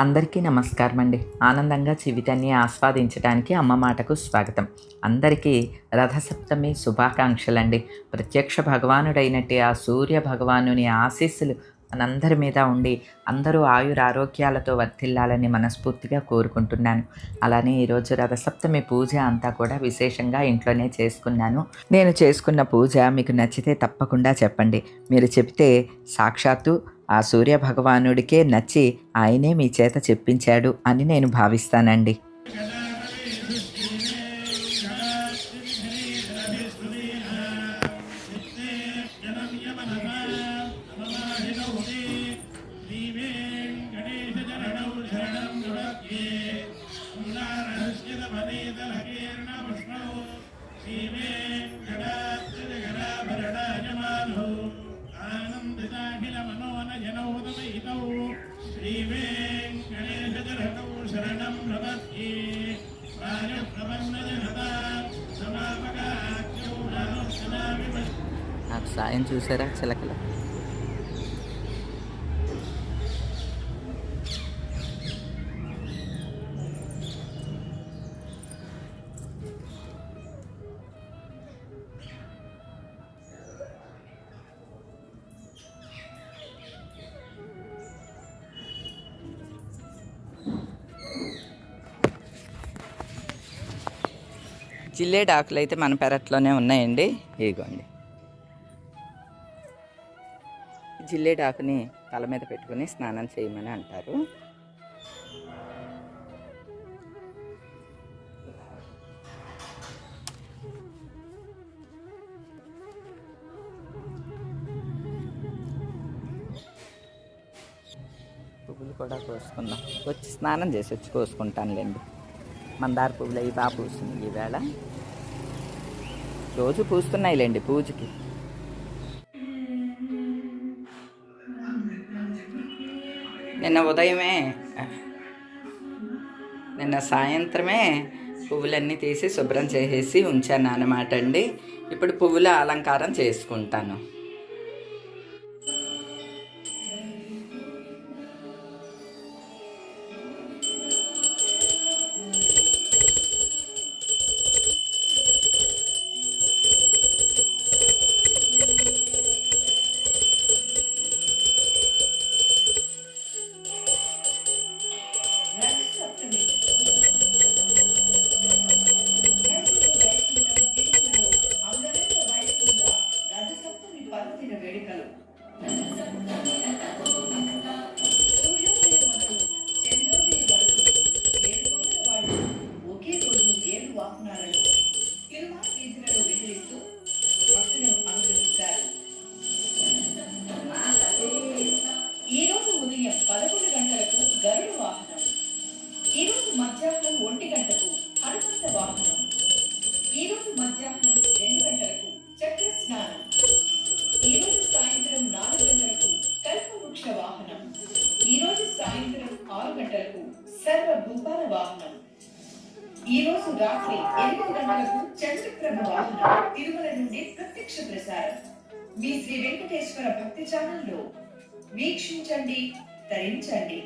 అందరికీ నమస్కారం అండి. ఆనందంగా జీవితాన్ని ఆస్వాదించడానికి అమ్మ మాటకు స్వాగతం. అందరికీ రథసప్తమి శుభాకాంక్షలండి. ప్రత్యక్ష భగవానుడైనట్టే ఆ సూర్య భగవానుని ఆశీస్సులు మనందరి మీద ఉండి అందరూ ఆయుర ఆరోగ్యాలతో వర్తిల్లాలని మనస్ఫూర్తిగా కోరుకుంటున్నాను. అలానే ఈరోజు రథసప్తమి పూజ అంతా కూడా విశేషంగా ఇంట్లోనే చేసుకున్నాను. నేను చేసుకున్న పూజ మీకు నచ్చితే తప్పకుండా చెప్పండి. మీరు చెబితే సాక్షాత్తు ఆ సూర్య భగవానుడికే నచ్చి ఆయనే మీ చేత చెప్పించాడు అని నేను భావిస్తానండి. సాయం చూసారా? చిలకల. జిల్లేడు ఆకులు అయితే మన పెరట్లోనే ఉన్నాయండి. ఇదిగోండి. జిల్లేడాకుని తల మీద పెట్టుకుని స్నానం చేయమని అంటారు. పువ్వులు కూడా కోసుకుందాం. వచ్చి స్నానం చేసి వచ్చి కోసుకుంటానులేండి. మందార పువ్వులు అవి బాగా పూస్తున్నాయి ఈవేళ. రోజు పూస్తున్నాయిలేండి పూజకి. నిన్న ఉదయమే నిన్న సాయంత్రమే పువ్వులన్నీ తీసి శుభ్రం చేసేసి ఉంచాను అన్నమాట అండి. ఇప్పుడు పువ్వుల అలంకారం చేసుకుంటాను. వెంకటేశ్వర భక్తి ఛానల్లో వీక్షించండి ధరించండి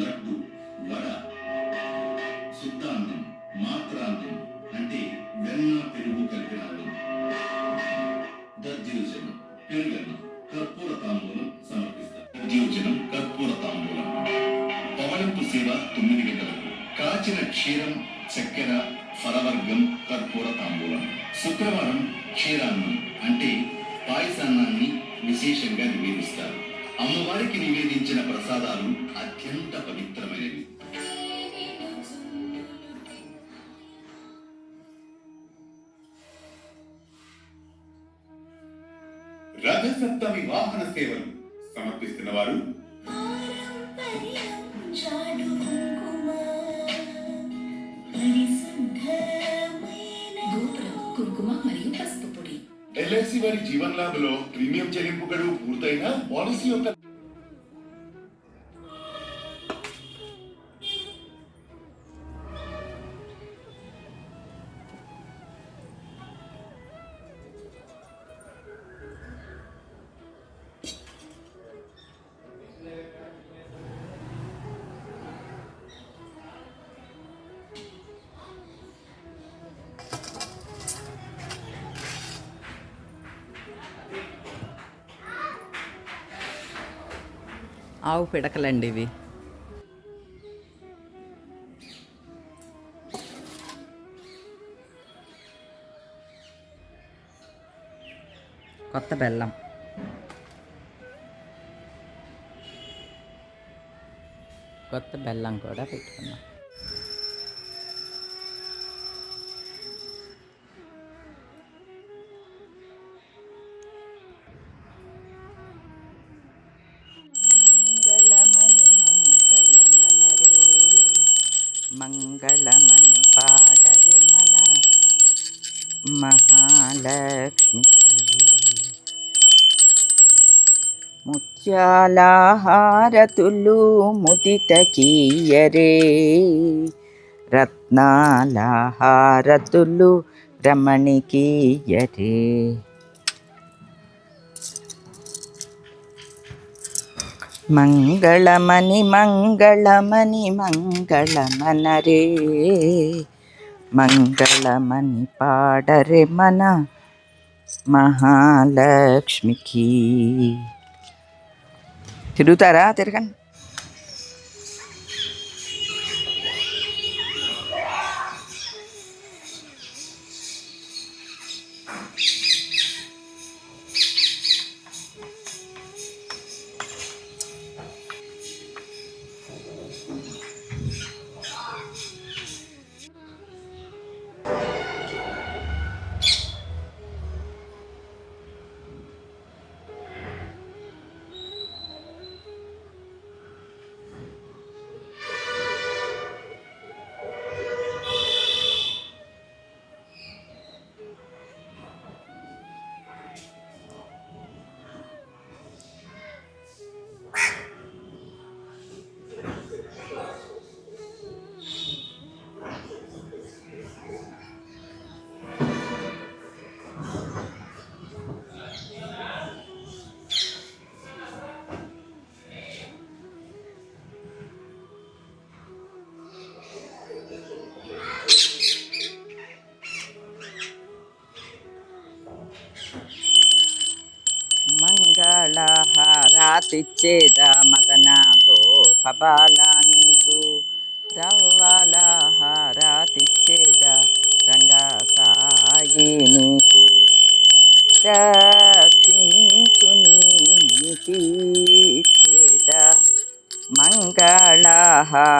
లడ్డు వడ శుద్ధాన్నం మాత్రాన్నం అంటే వెన్న పెరుగు కలిపిన అన్నం. దర్జీవచనం పెరుగన్నం కర్పూర తాంబూలం సమర్పిస్తారు. దర్జీవచనం కర్పూర తాంబూలం. పవళింపు సేవ తొమ్మిది గంటలకు. కాచిన క్షీరం చక్కెర ఫలవర్గం కర్పూర తాంబూలం. శుక్రవారం క్షీరాన్నం అంటే పాయసాన్నాన్ని విశేషంగా నివేదిస్తారు. అమ్మవారికి నివేదించిన ప్రసాదాలు అత్యంత పవిత్రమైనవి. రథసప్తమి వాహన సేవలు సమర్పిస్తున్న వారు ఎల్ఐసి వారి జీవన్ లాభ్లో ప్రీమియం చెల్లింపు గడువు పూర్తయిన పాలసీ యొక్క ఆవు పిడకలండి ఇవి కొత్త బెల్లం కొత్త బెల్లం కూడా పెట్టుకున్నాం ముత్యాలహారతులు ముదితకీయరే రత్నాలహారతులు రమణికీయరే. మంగళమణి మంగళమణి మంగళమనరే. మంగళమణి పాడరే మన మహాలక్ష్మికి. Jadi utara tadi kan? మదన గోపబాల నీకు? రవ్వాలహారాతిచ్చేద రంగా సాయి నీకు? రక్షించు నీతి చేత మంగళహార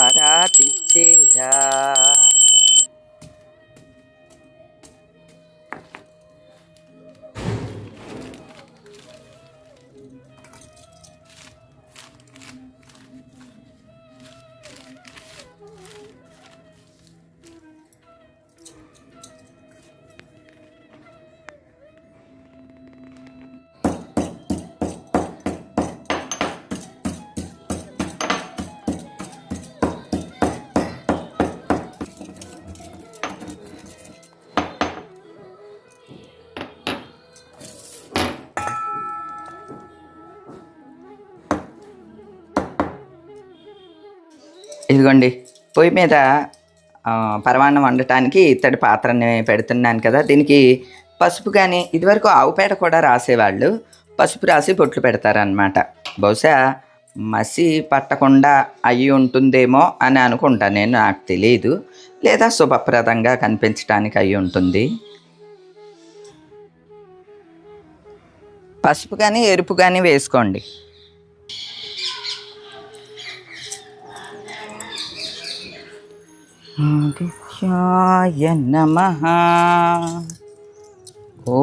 ఇదిగోండి పొయ్యి మీద పరమాన్నం వండటానికి ఇత్తడి పాత్రని పెడుతున్నాను కదా దీనికి పసుపు కానీ ఇదివరకు ఆవు పేడ కూడా రాసేవాళ్ళు పసుపు రాసి బొట్లు పెడతారనమాట బహుశా మసి పట్టకుండా అయి ఉంటుందేమో అని అనుకుంటా నేను నాకు తెలియదు లేదా శుభప్రదంగా కనిపించడానికి అయి ఉంటుంది. పసుపు కానీ ఎరుపు కానీ వేసుకోండి. ఆదిత్యాయ నమ. ఓ.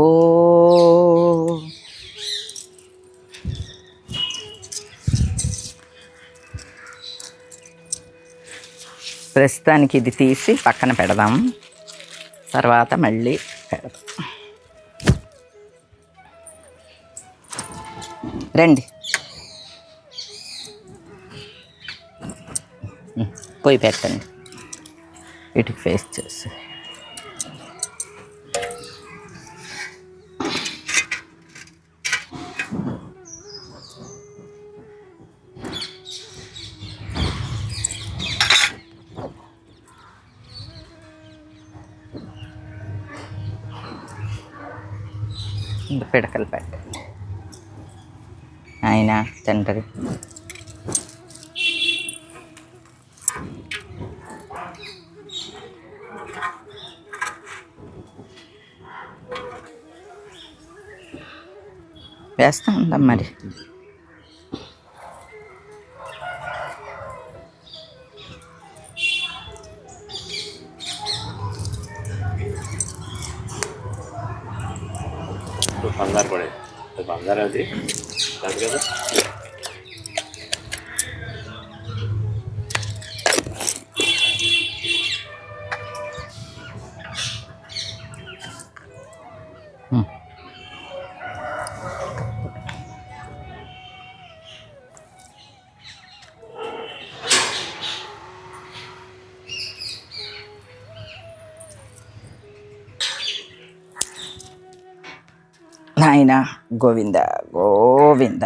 ప్రస్తుతానికి ఇది తీసి పక్కన పెడదాం. తర్వాత మళ్ళీ పెడదాం. రండి. పోయి పెట్టండి. ఇటుకి ఫేస్ చేసి. పిడకలు పెట్టండి. ఆయన తండ్రి వేస్తా ఉందాం మరి ఇప్పుడు బంగారు పడేది అది బంగారు అది కాదు కదా నాయన గోవింద గోవింద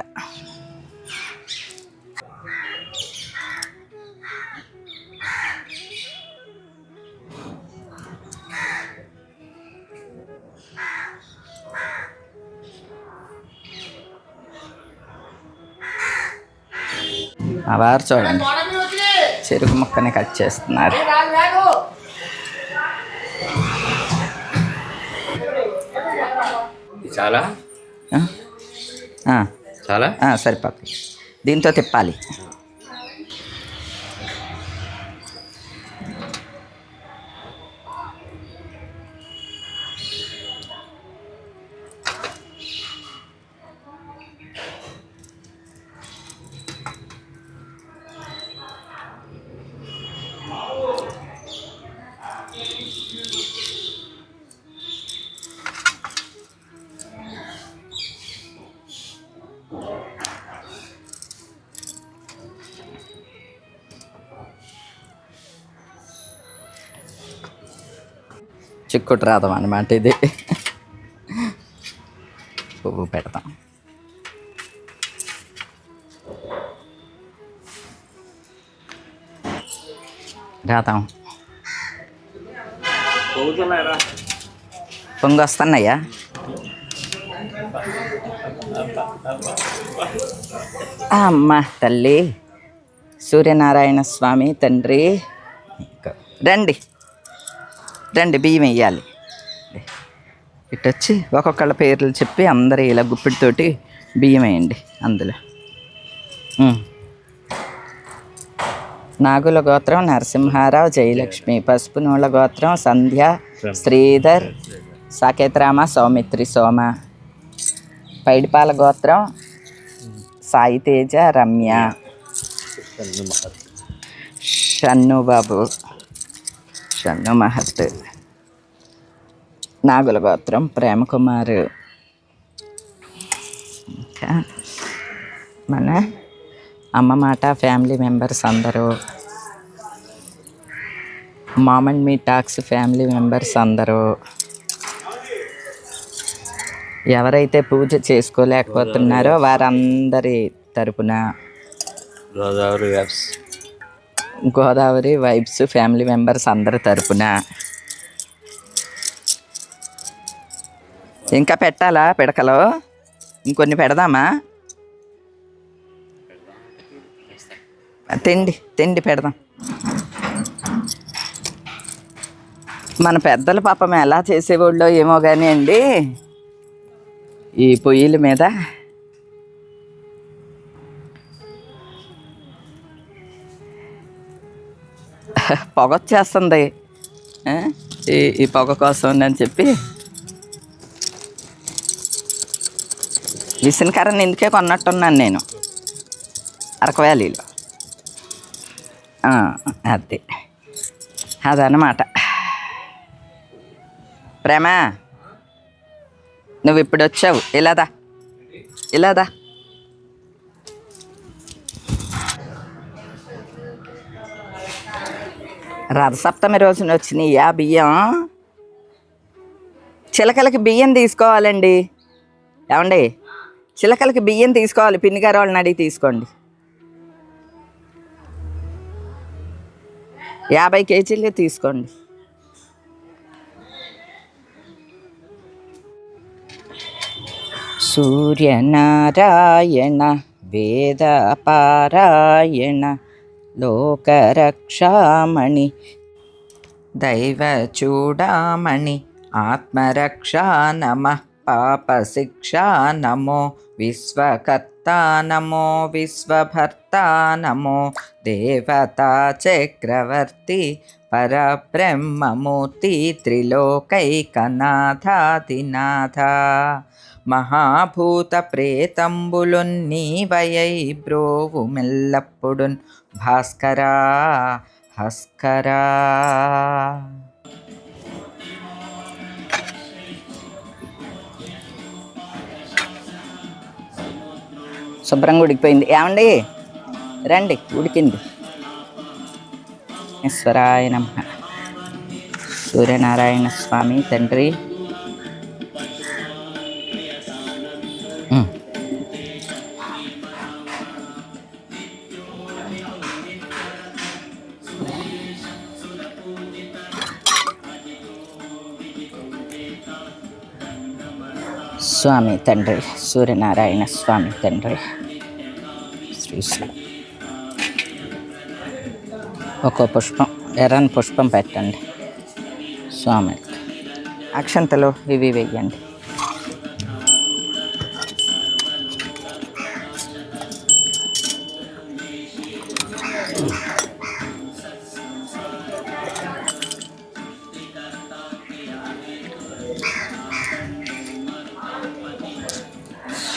మా వారు చూడండి చెరుకు ముక్కని కట్ చేస్తున్నారు. చాలా చాలా? సరిపోతుంది దీంతో తిప్పాలి. చిక్కుడు రాదం అనమాట ఇది. పువ్వు పెడతాం. రాదాం. పొంగి వస్తున్నాయా అమ్మ తల్లి. సూర్యనారాయణ స్వామి తండ్రి. రండి. రండి బియ్యం వేయాలి. ఇటు వచ్చి ఒక్కొక్కళ్ళ పేర్లు చెప్పి అందరూ ఇలా గుప్పిడితోటి బియ్యం వేయండి అందులో. నాగుల గోత్రం నరసింహారావు జయలక్ష్మి పసుపు నూళ్ళ గోత్రం సంధ్య శ్రీధర్ సాకేతరామ సౌమిత్రి సోమ. పైడిపాల గోత్రం సాయి తేజ రమ్య. షన్ను బాబు షన్ను మహత్. నాగుల గోత్రం ప్రేమకుమారు. ఇంకా మన అమ్మ మాట ఫ్యామిలీ మెంబర్స్ అందరూ. Mom and me talks family members అందరూ. ఎవరైతే పూజ చేసుకోలేకపోతున్నారో వారందరి తరపున. Godavari vibes. Godavari vibes family members అందరి తరపున. ఇంకా పెట్టాలా పిడకలో? ఇంకొన్ని పెడదామా? తిండి తిండి పెడదాం. మన పెద్దల పాపం ఎలా చేసేవాళ్ళో ఏమో కానీ అండి ఈ పొయ్యిల మీద పొగ వచ్చేస్తుంది. ఈ ఈ పొగ కోసం అని చెప్పి. విసినకరని ఇందుకే కొన్నట్టున్నాను నేను. అరకు వ్యాలీలో. ఆ, అదే. అదనమాట ప్రేమ నువ్వు ఇప్పుడు వచ్చావు. ఇలాదా ఇలాదా రథసప్తమి రోజున వచ్చినాయి బియ్యం. చిలకలకి బియ్యం తీసుకోవాలండి. ఏమండి? చిలకలకి బియ్యం తీసుకోవాలి. పిన్నిగారు వాళ్ళని అడిగి తీసుకోండి. యాభై కేజీలే తీసుకోండి. సూర్యనారాయణ వేదపారాయణ लोकरक्षामणि। दैवचूडामणि आत्मरक्षा नमः पापशिक्षा नमो विश्वकर्ता नमो विश्वभर्ता नमो देवता चक्रवर्ति परब्रह्ममूर्ति त्रिलोकैकनाथादिनाथा మహాభూత ప్రేతంబులున్నీ వయై బ్రోవు మెల్లప్పుడున్ భాస్కరా. హస్కరా శుభ్రంగా ఉడికిపోయింది ఏమండి? రండి ఉడికింది. ఈశ్వరాయ నమ. సూర్యనారాయణ స్వామి తండ్రి. స్వామి తండ్రి సూర్యనారాయణ స్వామి తండ్రి. శ్రీశ్రీ. ఒక పుష్పం ఎర్రని పుష్పం పెట్టండి. స్వామి. అక్షంతలో ఇవి వేయండి.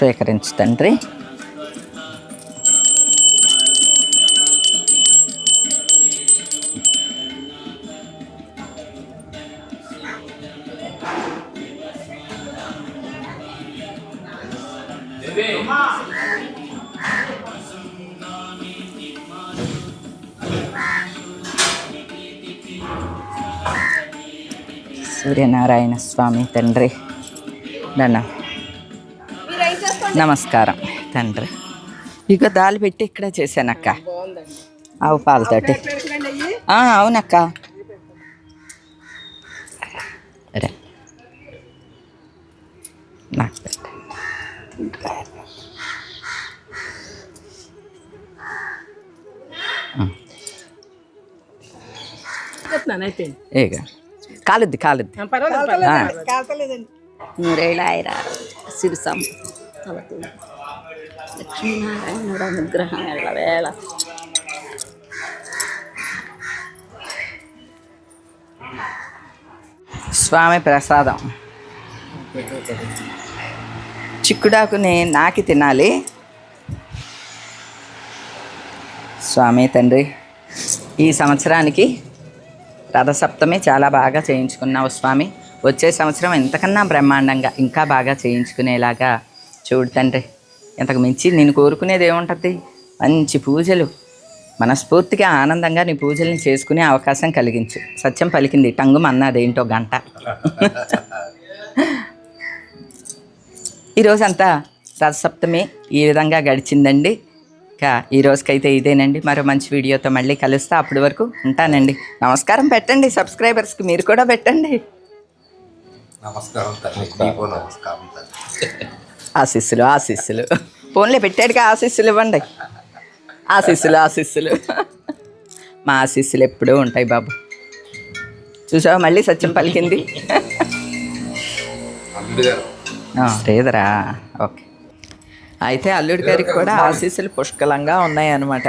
స్వీకరించు తండ్రి. సూర్యనారాయణ స్వామి తండ్రి. దండం నమస్కారం. తండ్రి. ఇక దాలు పెట్టి ఇక్కడ చేశానక్క. ఆవు పాలతోటి. ఆ, అవునక్క. నాకు ఏగా కాలుద్ది కాలుద్ది. ఆ. నూరేళ్ళ సిరి లక్ష్మీనారాయణుడు అనుగ్రహం ఎల్లవేళ స్వామి ప్రసాదం. చిక్కుడాకుని నాకి తినాలి. స్వామి తండ్రి ఈ సంవత్సరానికి రథసప్తమి చాలా బాగా చేయించుకున్నావు స్వామి. వచ్చే సంవత్సరం ఎంతకన్నా బ్రహ్మాండంగా ఇంకా బాగా చేయించుకునేలాగా చూడు తండ్రి ఇంతకు మించి నేను కోరుకునేది ఏముంటుంది? మంచి పూజలు. మనస్ఫూర్తిగా ఆనందంగా నీ పూజల్ని చేసుకునే అవకాశం కలిగించు. సత్యం పలికింది టంగు అన్నదేంటో గంట. ఈరోజంతా రథసప్తమి ఈ విధంగా గడిచిందండి. ఇంకా ఈ రోజుకైతే ఇదేనండి. మరో మంచి వీడియోతో మళ్ళీ కలుస్తా. అప్పటి వరకు ఉంటానండి. నమస్కారం పెట్టండి సబ్స్క్రైబర్స్కి మీరు కూడా పెట్టండి. నమస్కారం నమస్కారం ఆశీస్సులు ఆశీస్సులు. ఫోన్లే పెట్టాడుగా ఆశీస్సులు ఇవ్వండి. ఆశీస్సులు ఆశీస్సులు. మా ఆశీస్సులు ఎప్పుడూ ఉంటాయి బాబు. చూసావా మళ్ళీ సత్యం పలికింది? శ్రీధరా ఓకే. అయితే అల్లుడి గారికి కూడా ఆశీస్సులు పుష్కలంగా ఉన్నాయి అన్నమాట